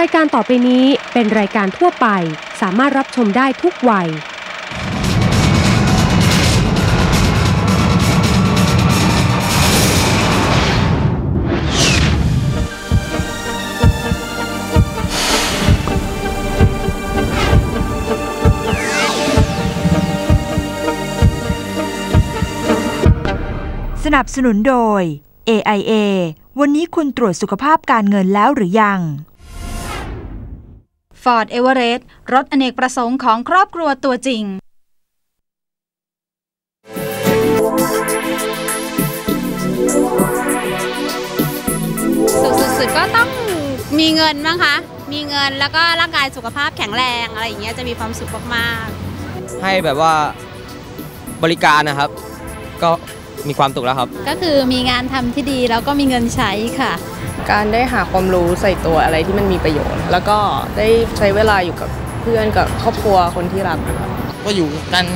รายการต่อไปนี้เป็นรายการทั่วไป สามารถรับชมได้ทุกวัย สนับสนุนโดย AIA วันนี้คุณตรวจสุขภาพการเงินแล้วหรือยัง Ford Everest รถอเนกประสงค์ของครอบครัวตัวจริงสุดสุดๆก็ต้องมีเงินมั้งคะ มีเงินแล้วก็ร่างกายสุขภาพแข็งแรงอะไรอย่างเงี้ยจะมีความสุขมากๆ ให้แบบว่าบริการนะครับ ก็มีความสุขแล้วครับ ก็คือมีงานทำที่ดีแล้วก็มีเงินใช้ค่ะ การได้หาความรู้ใส่ตัวอะไรที่มันมีประโยชน์ แล้วก็ได้ใช้เวลาอยู่กับเพื่อนกับครอบครัวคนที่รักนะครับก็อยู่กัน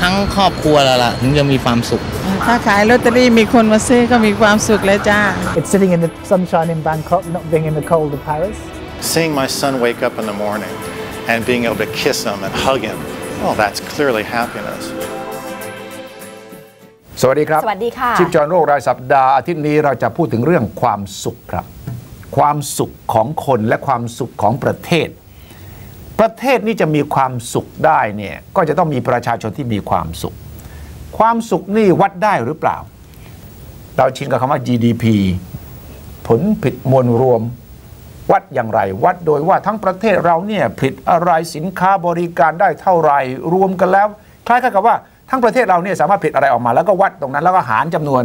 ทั้งครอบครัวแล้วล่ะถึงจะมีความสุข ถ้าขายลอตเตอรี่มีคนมาซื้อก็มีความสุขแล้วจ้า It's sitting in the sunshine in Bangkok, not being in the cold of Paris. Seeing my son wake up in the morning and being able to kiss him and hug him, well, that's clearly happiness. สวัสดีครับ สวัสดีค่ะ ชิปจอนโลกรายสัปดาห์อาทิตย์นี้เราจะพูดถึงเรื่องความสุขครับ ความสุขของคนและความสุขของประเทศ ประเทศนี้จะมีความสุขได้เนี่ยก็จะต้องมีประชาชนที่มีความสุข ความสุขนี่วัดได้หรือเปล่า เราชินกับคำว่า GDP ผลผลิตมวลรวม วัดอย่างไร วัดโดยว่าทั้งประเทศเราเนี่ยผลิตอะไรสินค้าบริการได้เท่าไหร่รวมกันแล้วคล้ายๆกับว่า ทั้งประเทศเราเนี่ยสามารถผลิตอะไรออกมา แล้วก็วัดตรงนั้นแล้วก็หารจำนวน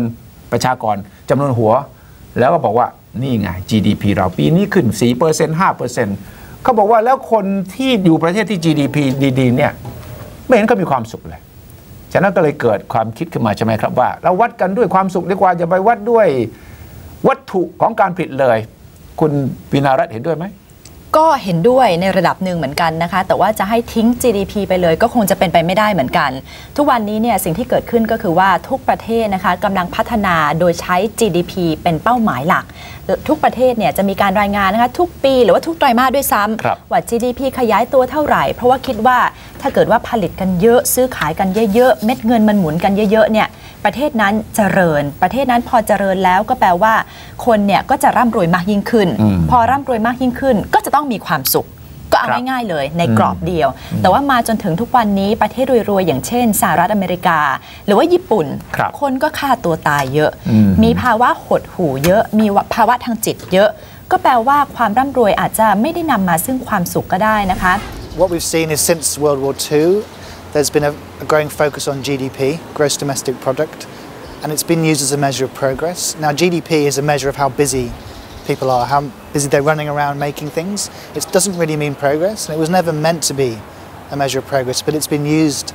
ประชากรจำนวนหัว แล้วก็บอกว่านี่ไง GDP เราปีนี้ขึ้น 4% 5%เขาบอกว่าแล้วคนที่อยู่ประเทศที่ GDP ดีๆเนี่ยไม่เห็นเขามีความสุขเลยฉะนั้นก็เลยเกิดความคิดขึ้นมาใช่ไหมครับว่า เราวัดกันด้วยความสุขดีกว่าอย่าไปวัดด้วยวัตถุของการผลิตเลย คุณวินารัตเห็นด้วยไหม ก็เห็นด้วยในระดับหนึ่งเหมือนกันนะคะ แต่ว่าจะให้ทิ้ง GDP ไปเลยก็คงจะเป็นไปไม่ได้เหมือนกัน ทุกวันนี้เนี่ยสิ่งที่เกิดขึ้นก็คือว่าทุกประเทศนะคะกำลังพัฒนาโดยใช้ GDP เป็นเป้าหมายหลัก ทุกประเทศเนี่ยจะมีการรายงานนะคะทุกปีหรือว่าทุกไตรมาสด้วยซ้ครับำว่า GDP ขยายตัวเท่าไหร่ เพราะว่าคิดว่าถ้าเกิดว่าผลิตกันเยอะซื้อขายกันเยอะๆเม็ดเงินมันหมุนกันเยอะๆเนี่ย ประเทศนั้นเจริญ ประเทศนั้นพอเจริญแล้วก็แปลว่า คนเนี่ยก็จะร่ำรวยมากยิ่งขึ้นอืมพอร่ำรวยมากยิ่งขึ้น ก็จะต้องมีความสุขก็เอาครับง่ายๆเลยในกรอบเดียว แต่ว่ามาจนถึงทุกวันนี้ประเทศรวยๆ อย่างเช่นสหรัฐอเมริกา หรือว่าญี่ปุ่นครับคนก็ฆ่าตัวตายเยอะอืมมีภาวะหดหู่เยอะ มีภาวะทางจิตเยอะ ก็แปลว่าความร่ำรวยอาจจะไม่ได้นำมาซึ่งความสุขก็ได้นะคะ What we've seen is since World War II, there's been a, a growing focus on GDP, gross domestic product, and it's been used as a measure of progress. Now, GDP is a measure of how busy people are, how busy they're running around making things. It doesn't really mean progress, and it was never meant to be a measure of progress, but it's been used.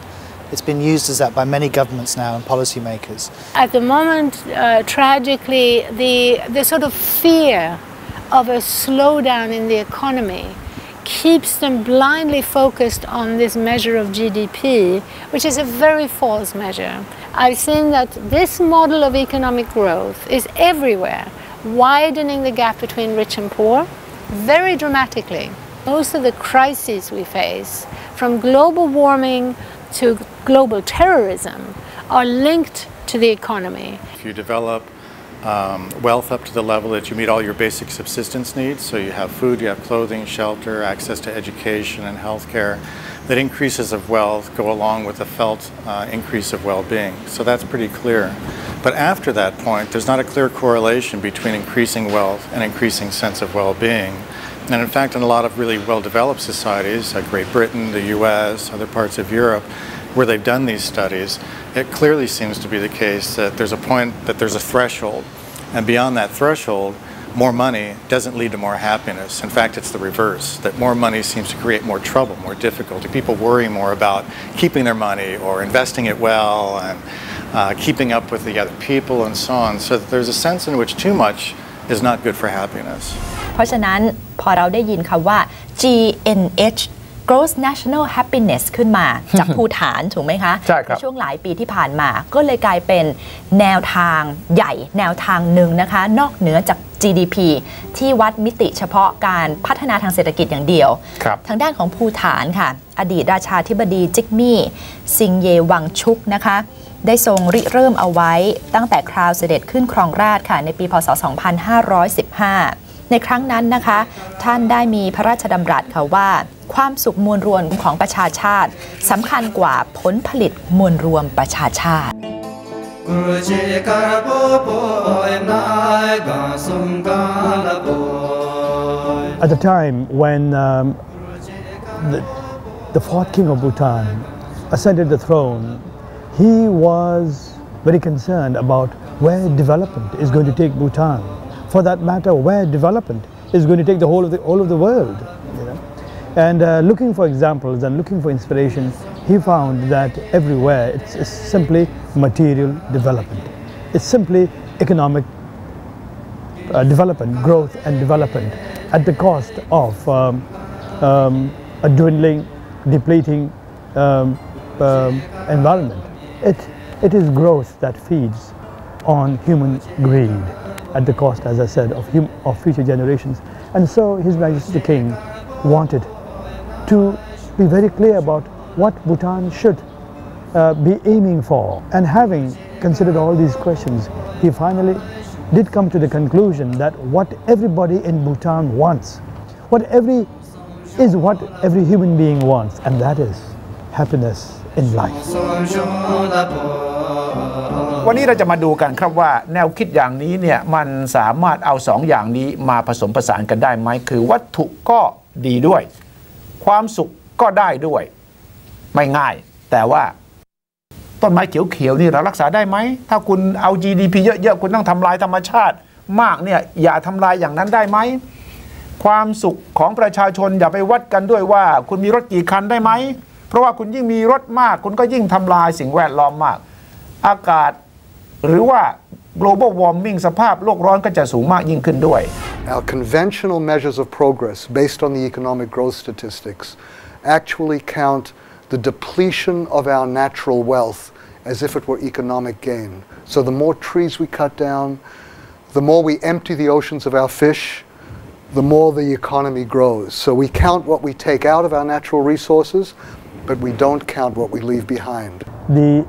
It's been used as that by many governments now and policymakers. At the moment, uh, tragically, the, the sort of fear of a slowdown in the economy keeps them blindly focused on this measure of GDP, which is a very false measure. I've seen that this model of economic growth is everywhere, widening the gap between rich and poor very dramatically. Most of the crises we face, from global warming to global terrorism, are linked to the economy. If you develop um, wealth up to the level that you meet all your basic subsistence needs, so you have food, you have clothing, shelter, access to education and healthcare, that increases of wealth go along with a felt uh, increase of well-being. So that's pretty clear. But after that point, there's not a clear correlation between increasing wealth and increasing sense of well-being. And in fact, in a lot of really well-developed societies, like Great Britain, the U.S., other parts of Europe, where they've done these studies, it clearly seems to be the case that there's a point that there's a threshold, and beyond that threshold, more money doesn't lead to more happiness. In fact, it's the reverse, that more money seems to create more trouble, more difficulty. People worry more about keeping their money or investing it well and uh, keeping up with the other people and so on. So there's a sense in which too much is not good for happiness. เพราะฉะนั้นพอเราได้ยินคำว่า GNH Gross National Happiness ขึ้นมาจากภูฐานถูกไหมคะใช่ครับนช่วงหลายปีที่ผ่านมา ก็เลยกลายเป็นแนวทางใหญ่แนวทางหนึ่งนะคะ นอกเหนือจาก GDP ที่วัดมิติเฉพาะการพัฒนาทางเศรษฐกิจอย่างเดียวครับทางด้านของภูฐานค่ะ อดีตราชาธิบดีจิกมี่ ซิงเยวังชุกนะคะ ได้ทรงริเริ่มเอาไว้ตั้งแต่คราวเสด็จขึ้นครองราชย์ค่ะในปีพศ 2515 ในครั้งนั้นนะคะ ท่านได้มีพระราชดำรัสค่ะว่า ความสุขมวลรวมของประชาชาติสำคัญกว่าผลผลิตมวลรวมประชาชาติ At the time when um, the, the fourth king of Bhutan ascended the throne, he was very concerned about where development is going to take Bhutan. For that matter, where development is going to take the whole of the, all of the world. You know? And uh, looking for examples and looking for inspiration, he found that everywhere it's, it's simply material development. It's simply economic uh, development, growth and development at the cost of um, um, a dwindling, depleting um, um, environment. It, it is growth that feeds on human greed at the cost, as I said, of, hum- of future generations. And so His Majesty the King wanted to be very clear about what Bhutan should uh, be aiming for. And having considered all these questions, he finally did come to the conclusion that what everybody in Bhutan wants, what every is what every human being wants, and that is happiness in life. วันนี้เราจะมาดูกันครับว่าแนวคิดอย่างนี้เนี่ยมันสามารถเอาสองอย่างนี้มาผสมผสานกันได้ไหมคือวัตถุก็ดีด้วย ความสุขก็ได้ด้วย ไม่ง่าย แต่ว่าต้นไม้เขียวๆนี่เรารักษาได้ไหม ถ้าคุณเอา GDP เยอะๆ คุณต้องทำลายธรรมชาติ มากเนี่ยอย่าทำลายอย่างนั้นได้ไหม ความสุขของประชาชนอย่าไปวัดกันด้วยว่า คุณมีรถกี่คันได้ไหม เพราะว่าคุณยิ่งมีรถมาก คุณก็ยิ่งทำลายสิ่งแวดล้อมมาก อากาศ หรือว่า global warming สภาพโลกร้อนก็จะสูงมากยิ่งขึ้นด้วย Our conventional measures of progress based on the economic growth statistics actually count the depletion of our natural wealth as if it were economic gain. So the more trees we cut down, the more we empty the oceans of our fish, the more the economy grows. So we count what we take out of our natural resources, but we don't count what we leave behind. The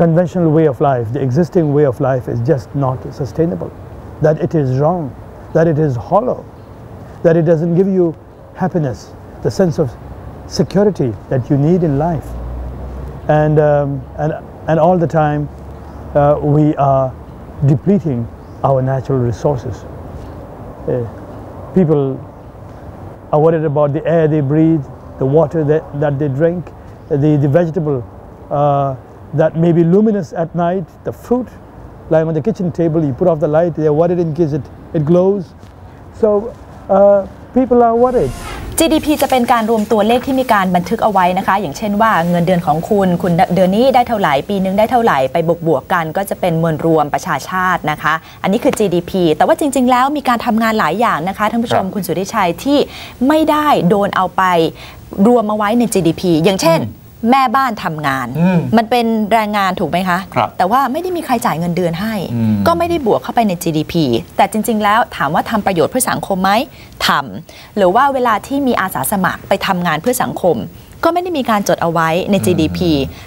conventional way of life, the existing way of life is just not sustainable. That it is wrong, that it is hollow, that it doesn't give you happiness, the sense of security that you need in life. And, um, and, and all the time, uh, we are depleting our natural resources. Uh, people are worried about the air they breathe, the water that, that they drink, the, the vegetable uh, that may be luminous at night, the fruit lying on the kitchen table, you put off the light, they're worried in case it, it glows. So uh, people are worried. GDP จะเป็นการรวมตัวเลขที่มีการบันทึกเอาไว้นะคะ อย่างเช่นว่าเงินเดือนของคุณ คุณเดือนนี้ได้เท่าไหร่ ปีนึงได้เท่าไหร่ ไปบวกบวกๆกัน ก็จะเป็นมวลรวมประชาชาตินะคะ อันนี้คือ GDP แต่ว่าจริง ๆ แล้วมีการทำงานหลายอย่างนะคะท่านผู้ชมครับคุณสุริชัยที่ไม่ได้โดนเอาไปรวมมาไว้ใน GDP อย่างเช่น แม่บ้านทำงานอืมมันเป็นแรงงานถูกไหมคะครับแต่ว่าไม่ได้มีใครจ่ายเงินเดือนให้อืมก็ไม่ได้บวกเข้าไปใน GDP แต่จริง ๆ แล้วถามว่าทำประโยชน์เพื่อสังคมไหมทำหรือว่าเวลาที่มีอาสาสมัครไปทำงานเพื่อสังคม ก็ไม่ได้มีการจดเอาไว้ใน GDP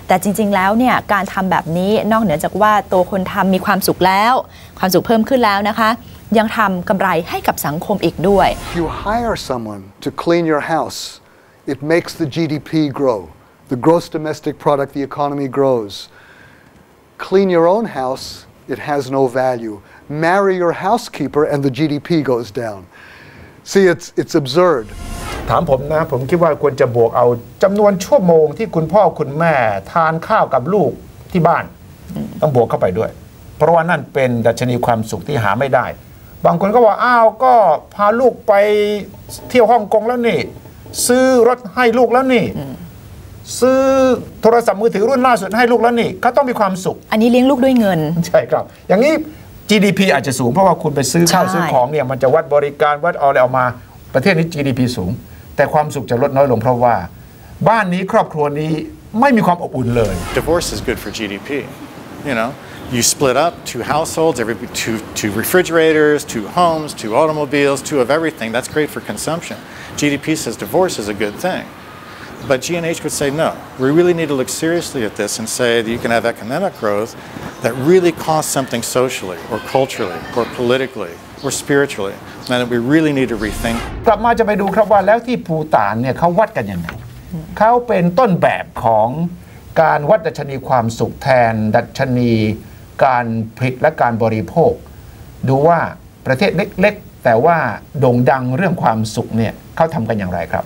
แต่จริง ๆ แล้วเนี่ยการทำแบบนี้นอกเหนือจากว่าตัวคนทำมีความสุขแล้ว ความสุขเพิ่มขึ้นแล้วนะคะ ยังทำกำไรให้กับสังคมอีกด้วย If you hire someone to clean your house, it makes the GDP grow. The gross domestic product, the economy grows. Clean your own house, it has no value. Marry your housekeeper, and the GDP goes down. See, it's, it's absurd. ถามผมนะ ผมคิดว่าควรจะบวกเอาจำนวนชั่วโมงที่คุณพ่อคุณแม่ทานข้าวกับลูกที่บ้าน ต้องบวกเข้าไปด้วย เพราะว่านั่นเป็นดัชนีความสุขที่หาไม่ได้ บางคนก็ว่าอ้าวก็พาลูกไปเที่ยวฮ่องกงแล้วนี่ ซื้อรถให้ลูกแล้วนี่ ซื้อโทรศัพท์มือถือรุ่นล่าสุดให้ลูกแล้วนี่เขาต้องมีความสุข อันนี้เลี้ยงลูกด้วยเงิน ใช่ครับ อย่างนี้ GDP อาจจะสูงเพราะว่าคุณไปซื้อข้าวใช่ซื้อของเนี่ยมันจะวัดบริการวัดเอาอะไรออกมาประเทศนี้ GDP สูง แต่ความสุขจะลดน้อยลงเพราะว่า บ้านนี้ครอบครัวนี้ไม่มีความอบอุ่นเลย Divorce is good for GDP. You know, you split up two households, every two, two refrigerators, two homes, two automobiles, two of everything. That's great for consumption. GDP says divorce is a good thing. But GNH would say no. We really need to look seriously at this and say that you can have economic growth that really costs something socially or culturally or politically or spiritually, and that we really need to rethink กลับมาจะไปดูครับว่าแล้วที่ภูตานเนี่ยเขาวัดกันยังไง เขาเป็นต้นแบบของการวัดดัชนีความสุขแทน ดัชนีการผลิตและการบริโภค ดูว่าประเทศเล็กๆ แต่ว่าโด่งดังเรื่องความสุขเนี่ยเขาทำกันอย่างไรครับ